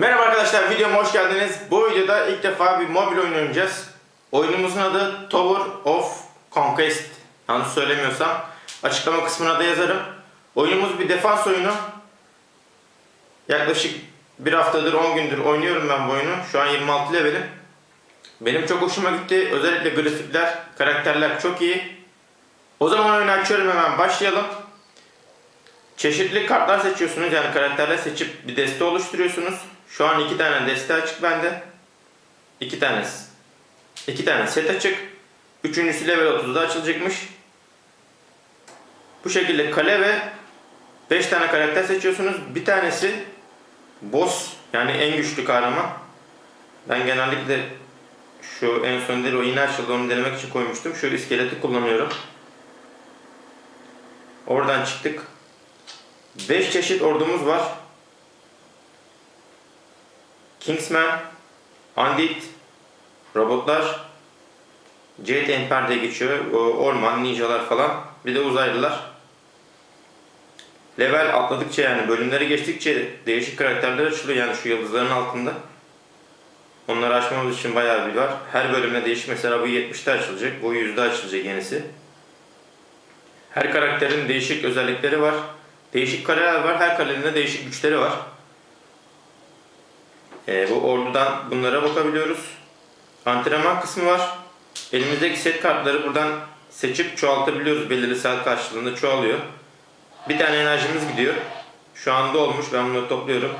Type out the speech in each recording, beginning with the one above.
Merhaba arkadaşlar, videoma hoş geldiniz. Bu videoda ilk defa bir mobil oyun oynayacağız. Oyunumuzun adı Tower of Conquest. Yanlış söylemiyorsam açıklama kısmına da yazarım. Oyunumuz bir defans oyunu. Yaklaşık bir haftadır, 10 gündür oynuyorum ben bu oyunu. Şu an 26 levelim. Benim çok hoşuma gitti. Özellikle grafikler, karakterler çok iyi. O zaman oyunu açıyorum hemen başlayalım. Çeşitli kartlar seçiyorsunuz yani karakterler seçip bir deste oluşturuyorsunuz. Şu an iki tane deste açık bende. İki tane iki tane set açık. Üçüncüsü level 30'da açılacakmış. Bu şekilde kale ve 5 tane karakter seçiyorsunuz. Bir tanesi boss yani en güçlü kahraman. Ben genellikle şu en son değil o yeni açıldı onu denemek için koymuştum. Şu iskeleti kullanıyorum. Oradan çıktık. 5 çeşit ordumuz var. Kingsman, Undead, robotlar, Jade Empire diye geçiyor. Orman, ninjalar falan. Bir de uzaylılar. Level atladıkça yani bölümleri geçtikçe değişik karakterler açılıyor yani şu yıldızların altında. Onları açmamız için bayağı bir var. Her bölümde değişik mesela bu 70'te açılacak. Bu 100'de açılacak yenisi. Her karakterin değişik özellikleri var. Değişik kaleler var. Her kalenin de değişik güçleri var. Ee, bu ordudan bunlara bakabiliyoruz. Antrenman kısmı var. Elimizdeki set kartları buradan seçip çoğaltabiliyoruz. Belirli saat karşılığında çoğalıyor. Bir tane enerjimiz gidiyor. Şu anda olmuş. Ben bunu topluyorum.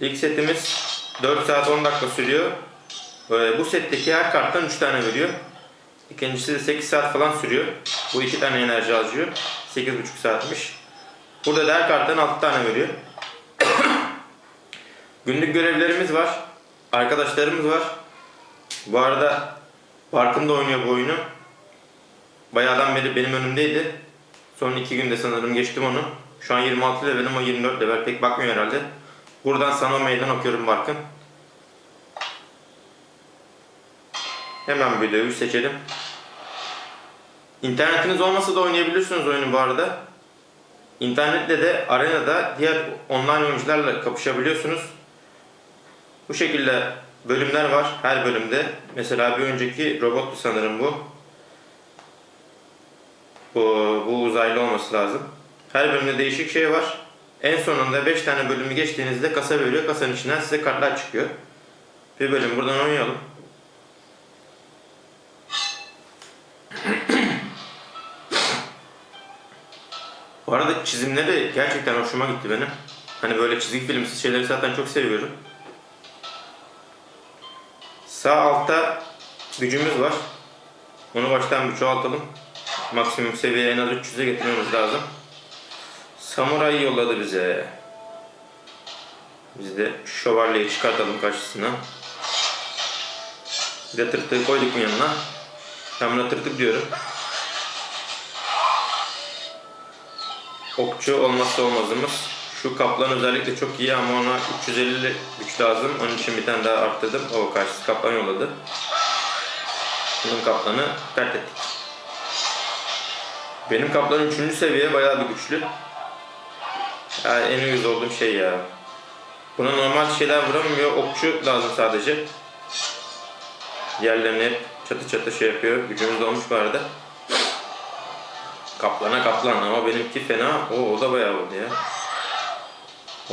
İlk setimiz 4 saat 10 dakika sürüyor. Ee, bu setteki her karttan 3 tane veriyor. İkincisi de 8 saat falan sürüyor. Bu iki tane enerji harcıyor. 8,5 saatmiş. Burada da karttan 6 tane veriyor. Günlük görevlerimiz var. Arkadaşlarımız var. Bu arada Barkın da oynuyor bu oyunu. Bayağıdan beri benim önümdeydi. Son iki günde sanırım geçtim onu. Şu an 26 levelim o 24 level pek bakmıyor herhalde. Buradan sana meydan okuyorum Barkın. Hemen videoyu seçelim. İnternetiniz olmasa da oynayabilirsiniz oyunu bu arada. İnternette de arenada diğer online oyuncularla kapışabiliyorsunuz. Bu şekilde bölümler var her bölümde. Mesela bir önceki robottu sanırım bu. Bu, bu uzaylı olması lazım. Her bölümde değişik şey var. En sonunda 5 tane bölümü geçtiğinizde kasa veriyor. Kasanın içinden size kartlar çıkıyor. Bir bölüm buradan oynayalım. Bu arada çizimleri gerçekten hoşuma gitti benim. Hani böyle çizgi filmsiz şeyleri zaten çok seviyorum. Sağ altta gücümüz var. Onu baştan bir çoğaltalım. Maksimum seviyeye en az 300'e getirmemiz lazım. Samuray yolladı bize. Biz de şövalyeyi çıkartalım karşısına. Bir de tırtığı koyduk mu yanına? Ben buna tırtık diyorum. Okçu olmazsa olmazımız. Şu kaplan özellikle çok iyi ama ona 350 güç lazım. Onun için bir tane daha arttırdım. O karşısı kaplan yolladı. Bunun kaplanı dert ettik. Benim kaplanım 3. seviye bayağı bir güçlü. Ya en uyuz olduğum şey ya. Buna normal şeyler vuramıyor. Okçu lazım sadece. Diğerlerini hep çatı çatı şey yapıyor. Gücümüz dolmuş bu arada. Kaplana kaplan ama benimki fena. O, o da bayağı oldu ya.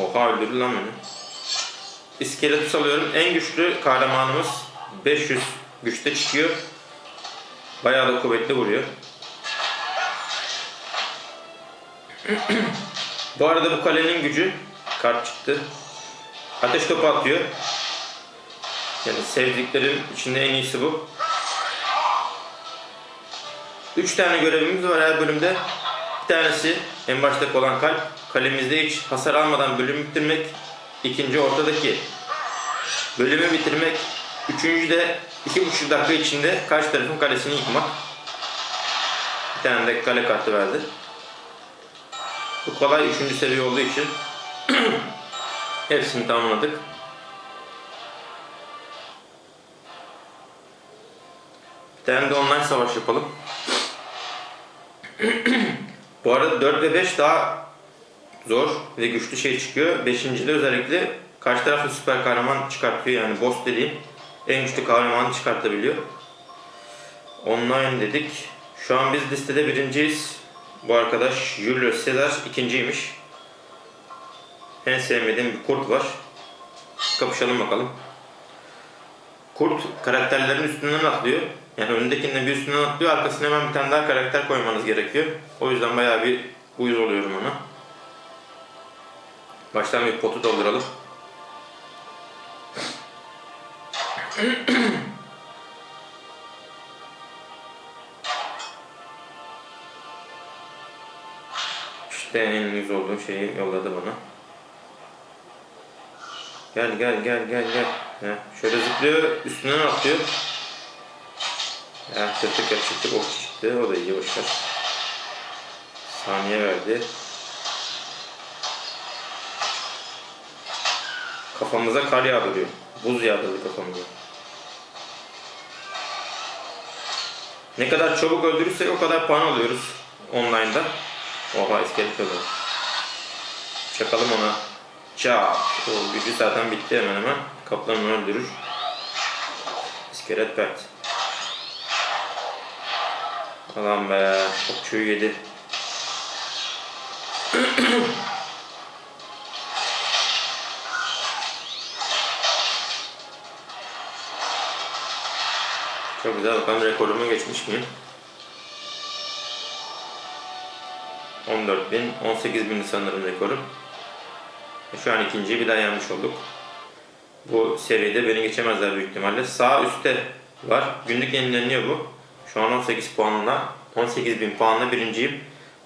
Oha öldürdü lan beni. İskeletus alıyorum. En güçlü kahramanımız 500 güçte çıkıyor. Bayağı da kuvvetli vuruyor. bu arada bu kalenin gücü kart çıktı. Ateş topu atıyor. Yani sevdiklerim içinde en iyisi bu. 3 tane görevimiz var her bölümde. Bir tanesi en baştaki olan kalp. Kalemizde hiç hasar almadan bölümü bitirmek. İkinci ortadaki bölümü bitirmek. Üçüncü de 2,5 dakika içinde karşı tarafın kalesini yıkmak. Bir tane de kale kartı verdi. Bu kolay 3. seviye olduğu için hepsini tamamladık. Bir tane de online savaş yapalım. Bu arada 4 ve 5 daha zor ve güçlü şey çıkıyor. Beşincide özellikle karşı taraflı süper kahraman çıkartıyor yani boss dediğim en güçlü kahramanı çıkartabiliyor. Online dedik. Şu an biz listede birinciyiz. Bu arkadaş Julius Caesar ikinciymiş. En sevmediğim bir kurt var. Kapışalım bakalım. Kurt karakterlerin üstünden atlıyor. Yani önündekinden bir üstünden atlıyor. Arkasına hemen bir tane daha karakter koymanız gerekiyor. O yüzden bayağı bir uyuz oluyorum ona. Baştan bir potu dolduralım. İşte en yüz olduğu şeyi yolladı bana. Gel gel gel gel gel. Ya, şöyle zıplıyor, üstünden atlıyor. Tırtık yapıştı, ok çıktı. O da iyi boşver. Saniye verdi. Kafamıza kar yağdırıyor. Buz yağdırdı kafamıza. Ne kadar çabuk öldürürsek o kadar puan alıyoruz online'da. Oha iskelet öldü. Çakalım ona. Çak. O gücü zaten bitti hemen hemen. Kaplan onu öldürür. İskelet pert. Alan be. Okçuyu yedi. Çok güzel. Bakalım rekorumu geçmiş miyim? 14 bin, 18 bin sanırım rekorum. Şu an ikinciyi bir daha yenmiş olduk. Bu seride beni geçemezler büyük ihtimalle. Sağ üstte var. Günlük yenileniyor bu. Şu an 18 puanla, 18 bin puanla birinciyim.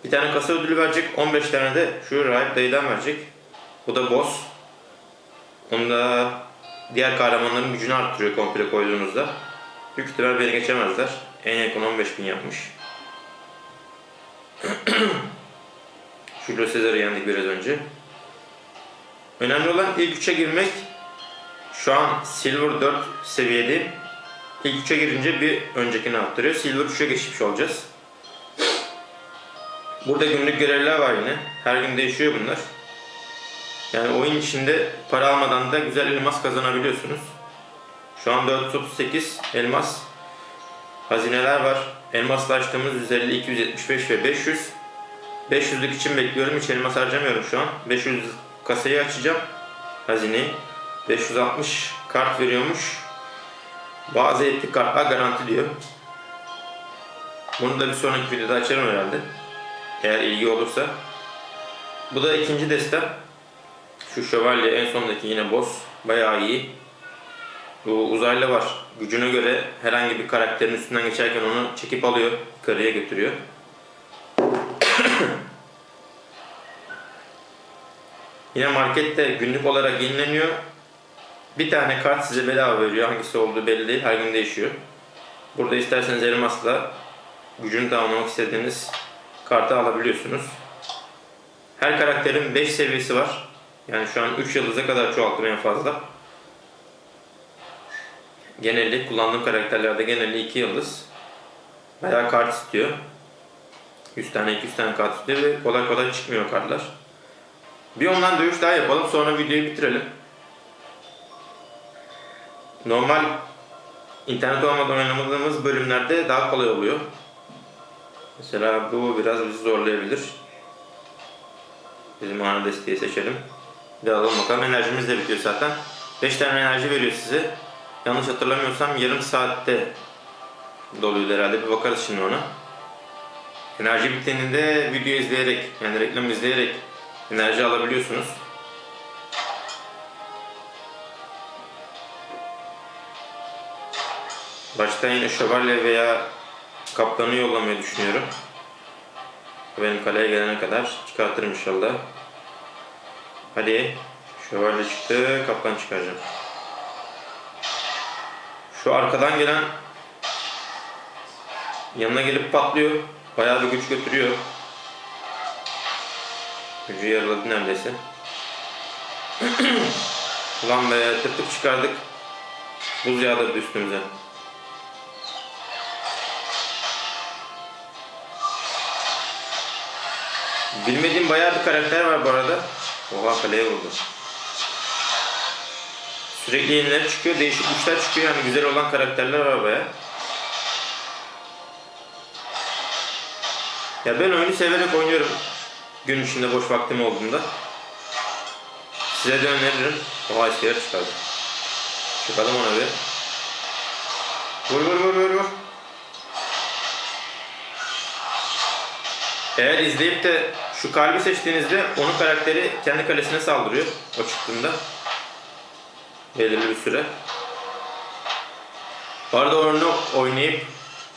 Bir tane kasa ödülü verecek. 15 tane de şu Rahip Dayı'dan verecek. Bu da boss. Onda diğer kahramanların gücünü arttırıyor komple koyduğunuzda. Büyük ihtimal beni geçemezler. En yakın 15 bin yapmış. Julio Cesar'ı yendik biraz önce. Önemli olan ilk üçe girmek. Şu an Silver 4 seviyedeyim. İlk üçe girince bir öncekini arttırıyor. Silver 3'e geçmiş olacağız. Burada günlük görevler var yine. Her gün değişiyor bunlar. Yani oyun içinde para almadan da güzel elmas kazanabiliyorsunuz. Şu an 438 elmas hazineler var. Elmasla açtığımız 150, 275 ve 500. 500'lük için bekliyorum. Hiç elmas harcamıyorum şu an. 500 kasayı açacağım. Hazineyi. 560 kart veriyormuş. Bazı ettik kartlar garanti diyor. Bunu da bir sonraki videoda açarım herhalde. Eğer ilgi olursa. Bu da ikinci destem. Şu şövalye en sondaki yine boss. Bayağı iyi. Bu uzaylı var. Gücüne göre herhangi bir karakterin üstünden geçerken onu çekip alıyor. Yukarıya götürüyor. Yine markette günlük olarak yenileniyor. Bir tane kart size bedava veriyor. Hangisi olduğu belli değil. Her gün değişiyor. Burada isterseniz elmasla gücünü tamamlamak istediğiniz kartı alabiliyorsunuz. Her karakterin 5 seviyesi var. Yani şu an 3 yıldıza kadar çoğalttım en fazla. Geneli kullandığım karakterlerde geneli 2 yıldız. Bayağı kart istiyor. 100 tane 200 tane kart istiyor ve kolay kolay çıkmıyor kartlar. Bir ondan dövüş daha yapalım sonra videoyu bitirelim. Normal internet olmadan oynamadığımız bölümlerde daha kolay oluyor. Mesela bu biraz bizi zorlayabilir. Bizim ana desteği seçelim. Bir alalım bakalım. Enerjimiz de bitiyor zaten. 5 tane enerji veriyor size. Yanlış hatırlamıyorsam yarım saatte doluydu herhalde. Bir bakarız şimdi ona. Enerji bittiğinde video izleyerek yani reklam izleyerek enerji alabiliyorsunuz. Başta yine şövalye veya kaplanı yollamayı düşünüyorum. Benim kaleye gelene kadar çıkartırım inşallah. Hadi. Şövalye çıktı. Kaplan çıkaracağım. Şu arkadan gelen yanına gelip patlıyor. Bayağı bir güç götürüyor. Gücü yaraladı neredeyse. Ulan be tırtık çıkardık. Buz yağdırdı üstümüze. Bilmediğim bayağı bir karakter var bu arada. Oha kaleye vurdu. Sürekli yenileri çıkıyor, değişik güçler çıkıyor. Yani güzel olan karakterler var bayağı. Ya ben oyunu severek oynuyorum. Gün içinde boş vaktim olduğunda. Size de öneririm. Oha iskelet çıkardı. Çıkalım ona bir. Vur vur vur vur vur. Eğer izleyip de şu kalbi seçtiğinizde onun karakteri kendi kalesine saldırıyor o çıktığında. Belirli bir süre. Bu arada oyunu oynayıp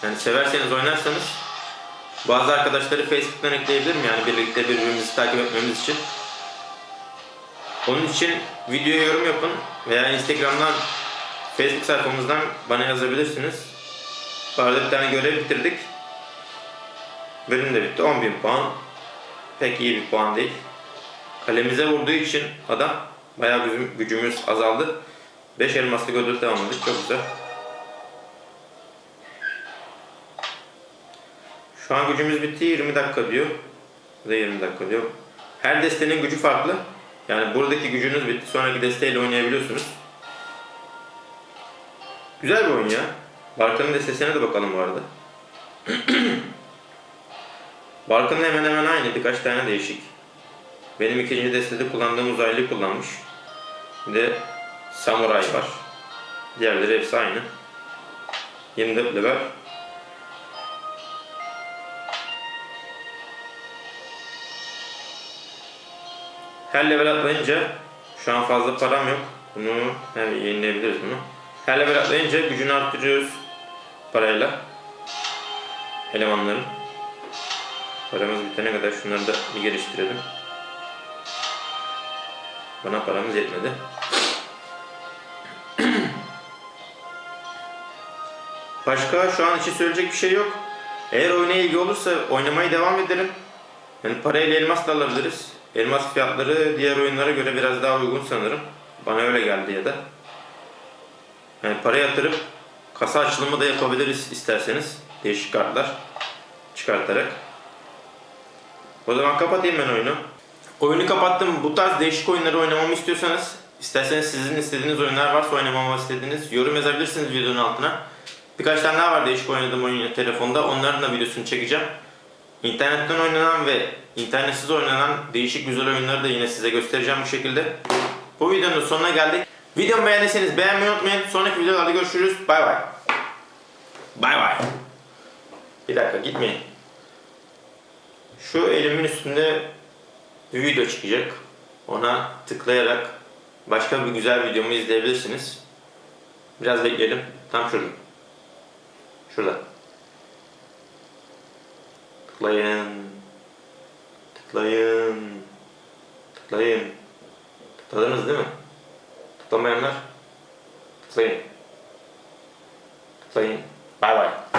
yani severseniz oynarsanız bazı arkadaşları Facebook'tan ekleyebilirim yani birlikte birbirimizi takip etmemiz için. Onun için videoya yorum yapın veya Instagram'dan Facebook sayfamızdan bana yazabilirsiniz. Bu arada bir tane görev bitirdik. Bölüm de bitti. 10.000 puan. Pek iyi bir puan değil. Kalemize vurduğu için adam bayağı gücüm- gücümüz azaldı. 5 elmaslı ödül tamamladık. Çok güzel. Şu an gücümüz bitti. 20 dakika diyor. Bu da 20 dakika diyor. Her destenin gücü farklı. Yani buradaki gücünüz bitti. Sonraki desteğiyle oynayabiliyorsunuz. Güzel bir oyun ya. Barkanın destesine de bakalım bu arada. Barkın hemen hemen aynı. Birkaç tane değişik. Benim ikinci destede kullandığım uzaylıyı kullanmış. Bir de samuray var. Diğerleri hepsi aynı. 24 level. Her level atlayınca şu an fazla param yok. Bunu hem yenileyebiliriz bunu. Her level atlayınca gücünü arttırıyoruz parayla. Elemanların. Paramız bitene kadar şunları da bir geliştirelim. Bana paramız yetmedi. Başka şu an için söyleyecek bir şey yok. Eğer oyuna ilgi olursa oynamaya devam edelim. Yani parayla elmas da alabiliriz. Elmas fiyatları diğer oyunlara göre biraz daha uygun sanırım. Bana öyle geldi ya da. Yani para yatırıp kasa açılımı da yapabiliriz isterseniz. Değişik kartlar çıkartarak. O zaman kapatayım ben oyunu. Oyunu kapattım. Bu tarz değişik oyunları oynamamı istiyorsanız, isterseniz sizin istediğiniz oyunlar varsa oynamamı istediğiniz yorum yazabilirsiniz videonun altına. Birkaç tane daha var değişik oynadığım oyun telefonda. Onların da videosunu çekeceğim. İnternetten oynanan ve internetsiz oynanan değişik güzel oyunları da yine size göstereceğim bu şekilde. Bu videonun sonuna geldik. Videomu beğendiyseniz beğenmeyi unutmayın. Sonraki videolarda görüşürüz. Bay bay. Bay bay. Bir dakika gitmeyin. Şu elimin üstünde video çıkacak. Ona tıklayarak başka bir güzel videomu izleyebilirsiniz. Biraz bekleyelim. Tam şurada. Şurada. Tıklayın. Tıklayın. Tıklayın. Tıkladınız değil mi? Tıklamayanlar tıklayın. Tıklayın. Bay bay.